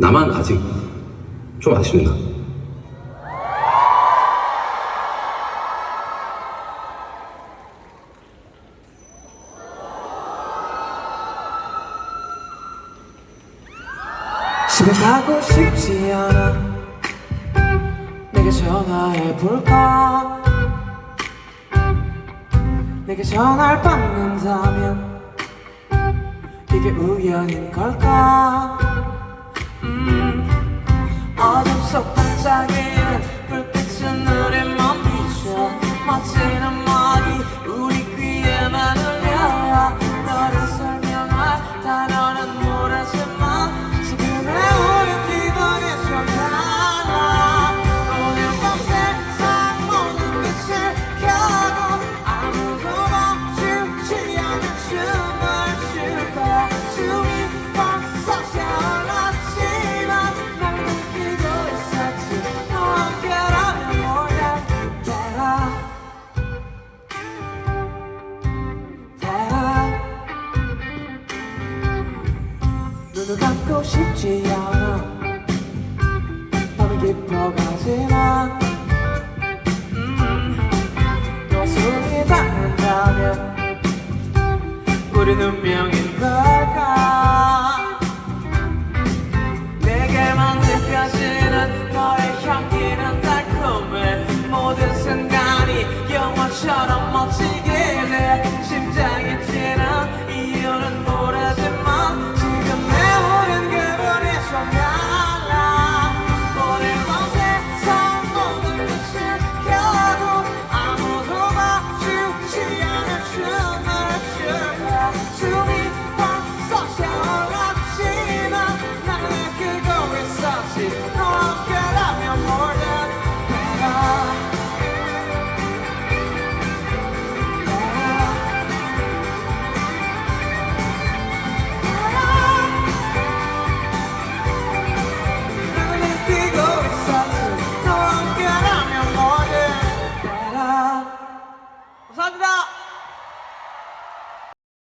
나만 아직 좀 아쉽나? 집에 가고 싶지 않아. 내게 전화해 볼까? 내게 전화를 받는다면 이게 우연인 걸까 눈을 감고 싶지 않아. 밤이 깊어가지만 음, 너와 손이 닿는다면 우리는 운명인 걸